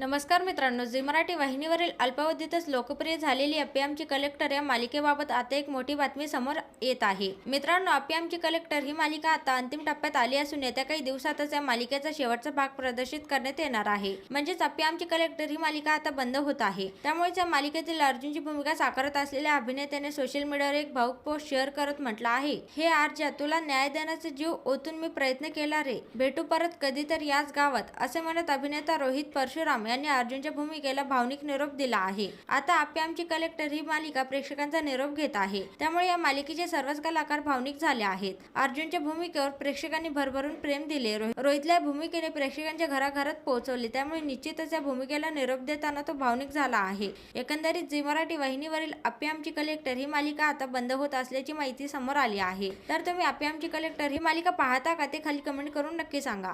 नमस्कार मित्रांनो झी मराठी वाहिनीवरील अल्पावधीतच लोकप्रिय झालेली अप्पी कलेक्टर या मालिकेबाबत आता एक मोठी बातमी समोर येत आहे. मित्रांनो अप्पी आमची कलेक्टर ही मालिका आता अंतिम टप्प्यात आली असून येत्या काही दिवसातच या मालिकेचा शेवटचा भाग प्रदर्शित करण्यात येणार आहे. म्हणजेच अप्पी कलेक्टर ही मालिका आता बंद होत आहे. त्यामुळेच या मालिकेतील अर्जुनची भूमिका साकारत असलेल्या अभिनेत्याने सोशल मीडियावर एक भाऊक पोस्ट शेअर करत म्हटलं आहे. हे आर्जा तुला न्याय देण्याचा जीव ओतून मी प्रयत्न केला रे. भेटू परत कधीतरी याच गावात असे म्हणत अभिनेता रोहित परशुराम यांनी अर्जुनच्या भूमिकेला भावनिक निरोप दिला आहे. आता आपली आमची कलेक्टर ही मालिका प्रेक्षकांचा निरोप घेत आहे. त्यामुळे या मालिकेचे सर्वच कलाकार भावनिक झाले आहेत. अर्जुनच्या भूमिकेवर प्रेक्षकांनी भरभरून प्रेम दिले. रोहि- रोहितला या भूमिकेने प्रेक्षकांच्या घराघरात पोहोचवले. त्यामुळे निश्चितच या भूमिकेला निरोप देताना तो भावनिक झाला आहे. एकंदरीत झी मराठी वाहिनीवरील अप्पी आमची कलेक्टर ही मालिका आता बंद होत असल्याची माहिती समोर आली आहे. तर तुम्ही अप्पी आमची कलेक्टर ही मालिका पाहता का? ते खाली कमेंट करून नक्की सांगा.